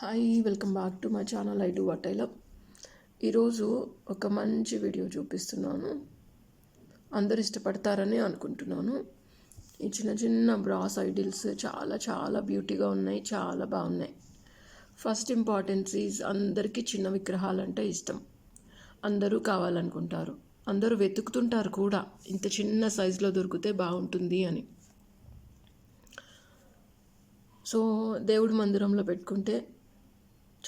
Hi welcome back to my channel I do what I love ఈరోజు ఒక మంచి video చూపిస్తున్నాను. అందరు ఇష్టపడతారని అనుకుంటున్నాను. ఈ చిన్న చిన్న బ్రాస్ ఐడిల్స్ చాలా చాలా బ్యూటీగా ఉన్నాయి చాలా బాగున్నాయి. ఫస్ట్ ఇంపార్టెన్స్ ఈజ్ అందరికీ చిన్న విగ్రహాలు అంటే ఇష్టం. అందరూ కావాలనుకుంటారు. అందరూ వెతుకుతుంటారు కూడా. ఇంత చిన్న సైజులో దొరికితే బాగుంటుంది అని. సో దేవుడి మందిరంలో పెట్టుకుంటే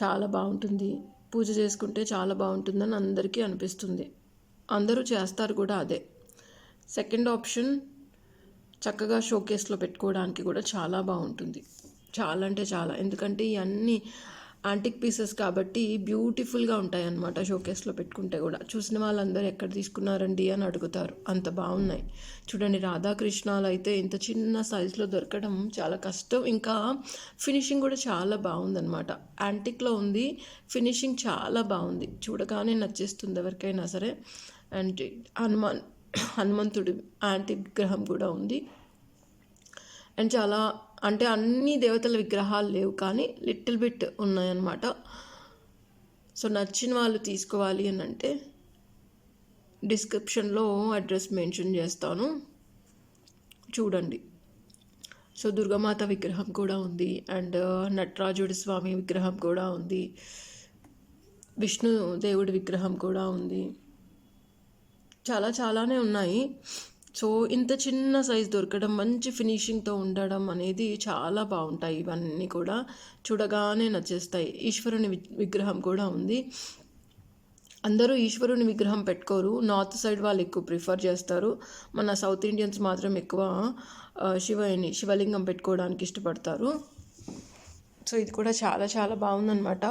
చాలా బాగుంటుంది. పూజ చేసుకుంటే చాలా బాగుంటుందని అందరికీ అనిపిస్తుంది. అందరూ చేస్తారు కూడా అదే. సెకండ్ ఆప్షన్ చక్కగా షోకేస్లో పెట్టుకోవడానికి కూడా చాలా బాగుంటుంది. చాలా అంటే చాలా. ఎందుకంటే ఇవన్నీ యాంటిక్ పీసెస్ కాబట్టి బ్యూటిఫుల్గా ఉంటాయి అన్నమాట షోకేస్లో పెట్టుకుంటే కూడా. చూసిన వాళ్ళందరూ ఎక్కడ తీసుకున్నారండి అని అడుగుతారు. అంత బాగున్నాయి. చూడండి రాధాకృష్ణాలు అయితే ఇంత చిన్న సైజులో దొరకడం చాలా కష్టం. ఇంకా ఫినిషింగ్ కూడా చాలా బాగుందన్నమాట. యాంటిక్లో ఉంది ఫినిషింగ్ చాలా బాగుంది. చూడగానే నచ్చేస్తుంది ఎవరికైనా సరే. అండ్ హనుమాన్ హనుమంతుడి యాంటిక్ విగ్రహం కూడా ఉంది. అండ్ చాలా అంటే అన్ని దేవతల విగ్రహాలు లేవు కానీ లిటిల్ బిట్ ఉన్నాయన్నమాట. సో నచ్చిన వాళ్ళు తీసుకోవాలి అని అంటే డిస్క్రిప్షన్లో అడ్రస్ మెన్షన్ చేస్తాను. చూడండి. సో దుర్గామాత విగ్రహం కూడా ఉంది అండ్ నటరాజుడి స్వామి విగ్రహం కూడా ఉంది. విష్ణు దేవుడి విగ్రహం కూడా ఉంది. చాలా చాలానే ఉన్నాయి. సో ఇంత చిన్న సైజ్ దొరకడం మంచి ఫినిషింగ్తో ఉండడం అనేది చాలా బాగుంటాయి. ఇవన్నీ కూడా చూడగానే నచ్చేస్తాయి. ఈశ్వరుని విగ్రహం కూడా ఉంది. అందరూ ఈశ్వరుని విగ్రహం పెట్టుకోరు. నార్త్ సైడ్ వాళ్ళు ఎక్కువ ప్రిఫర్ చేస్తారు. మన సౌత్ ఇండియన్స్ మాత్రం ఎక్కువ శివని శివలింగం పెట్టుకోవడానికి ఇష్టపడతారు. సో ఇది కూడా చాలా చాలా బాగుందన్నమాట.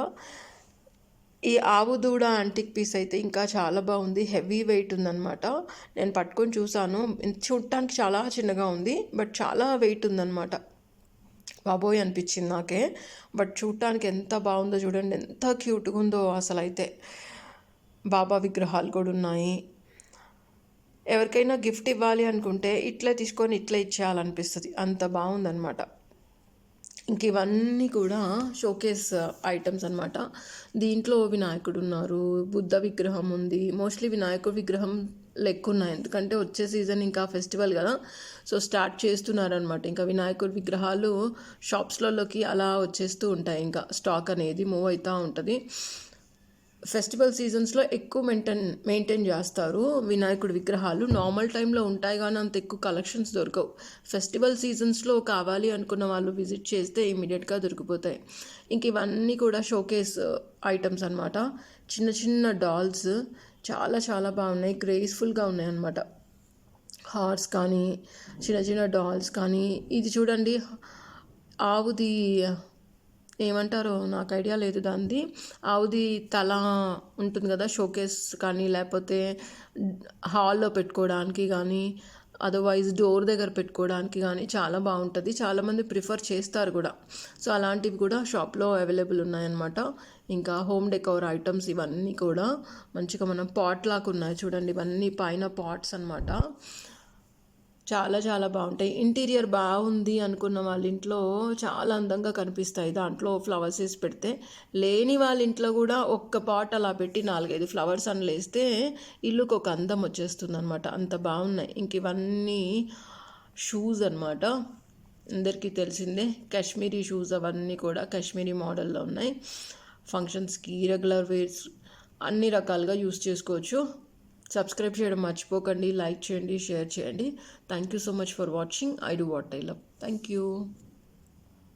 ఈ ఆవు దూడ యాంటిక్ పీస్ అయితే ఇంకా చాలా బాగుంది. హెవీ వెయిట్ ఉందన్నమాట. నేను పట్టుకొని చూసాను చూడటానికి చాలా చిన్నగా ఉంది బట్ చాలా వెయిట్ ఉందన్నమాట. బాబోయ్ అనిపించింది నాకే. బట్ చూడటానికి ఎంత బాగుందో చూడండి ఎంత క్యూట్గా ఉందో అసలు అయితే బాబా విగ్రహాలు కూడా ఉన్నాయి. ఎవరికైనా గిఫ్ట్ ఇవ్వాలి అనుకుంటే ఇట్లా తీసుకొని ఇట్లా ఇచ్చేయాలనిపిస్తుంది. అంత బాగుందనమాట ఇంక ఇవన్నీ కూడా షోకేస్ uh, ఐటమ్స్ అనమాట దీంట్లో వినాయకుడు ఉన్నారు బుద్ధ విగ్రహం ఉంది. మోస్ట్లీ వినాయకుడు విగ్రహం లెక్కున్నాయి. ఎందుకంటే వచ్చే సీజన్ ఇంకా ఫెస్టివల్ కదా. సో స్టార్ట్ చేస్తున్నారనమాట ఇంకా వినాయకుడి విగ్రహాలు షాప్స్లలోకి అలా వచ్చేస్తూ ఉంటాయి. ఇంకా స్టాక్ అనేది మూవ్ అవుతూ ఉంటుంది. ఫెస్టివల్ సీజన్స్లో ఎక్కువ మెయింటైన్ మెయింటైన్ చేస్తారు వినాయకుడి విగ్రహాలు. నార్మల్ టైంలో ఉంటాయి కానీ అంత ఎక్కువ కలెక్షన్స్ దొరకవు. ఫెస్టివల్ సీజన్స్లో కావాలి అనుకున్న వాళ్ళు విజిట్ చేస్తే ఇమీడియట్గా దొరికిపోతాయి. ఇంక ఇవన్నీ కూడా షోకేస్ ఐటమ్స్ అనమాట చిన్న చిన్న డాల్స్ చాలా చాలా బాగున్నాయి. గ్రేస్ఫుల్గా ఉన్నాయి అనమాట హార్స్ కానీ చిన్న చిన్న డాల్స్ కానీ. ఇది చూడండి ఆవుది ఏమంటారో నాకు ఐడియా లేదు దానిది. ఆవుది తల ఉంటుంది కదా షోకేస్ కానీ లేకపోతే హాల్లో పెట్టుకోవడానికి కానీ అదర్వైజ్ డోర్ దగ్గర పెట్టుకోవడానికి కానీ చాలా బాగుంటుంది. చాలామంది ప్రిఫర్ చేస్తారు కూడా. సో అలాంటివి కూడా షాప్లో అవైలబుల్ ఉన్నాయన్నమాట. ఇంకా హోమ్ డెకోర్ ఐటమ్స్ ఇవన్నీ కూడా మంచిగా మనం పాట్ లాగా ఉన్నాయి. చూడండి ఇవన్నీ పైన పాట్స్ అనమాట చాలా చాలా బాగుంటాయి. ఇంటీరియర్ బాగుంది అనుకున్న వాళ్ళ ఇంట్లో చాలా అందంగా కనిపిస్తాయి. దాంట్లో ఫ్లవర్స్ వేసి పెడితే లేని వాళ్ళ ఇంట్లో కూడా ఒక్క పాట్ అలా పెట్టి నాలుగైదు ఫ్లవర్స్ అని లేస్తే ఇల్లుకు ఒక అందం వచ్చేస్తుంది అనమాట అంత బాగున్నాయి. ఇంక ఇవన్నీ షూస్ అనమాట అందరికీ తెలిసిందే కాశ్మీరీ షూస్ అవన్నీ కూడా కాశ్మీరీ మోడల్లో ఉన్నాయి. ఫంక్షన్స్కి రెగ్యులర్ వేర్స్ అన్ని రకాలుగా యూస్ చేసుకోవచ్చు. సబ్స్క్రైబ్ చేయడం మర్చిపోకండి లైక్ చేయండి షేర్ చేయండి. Thank you so much for watching I do what I love thank you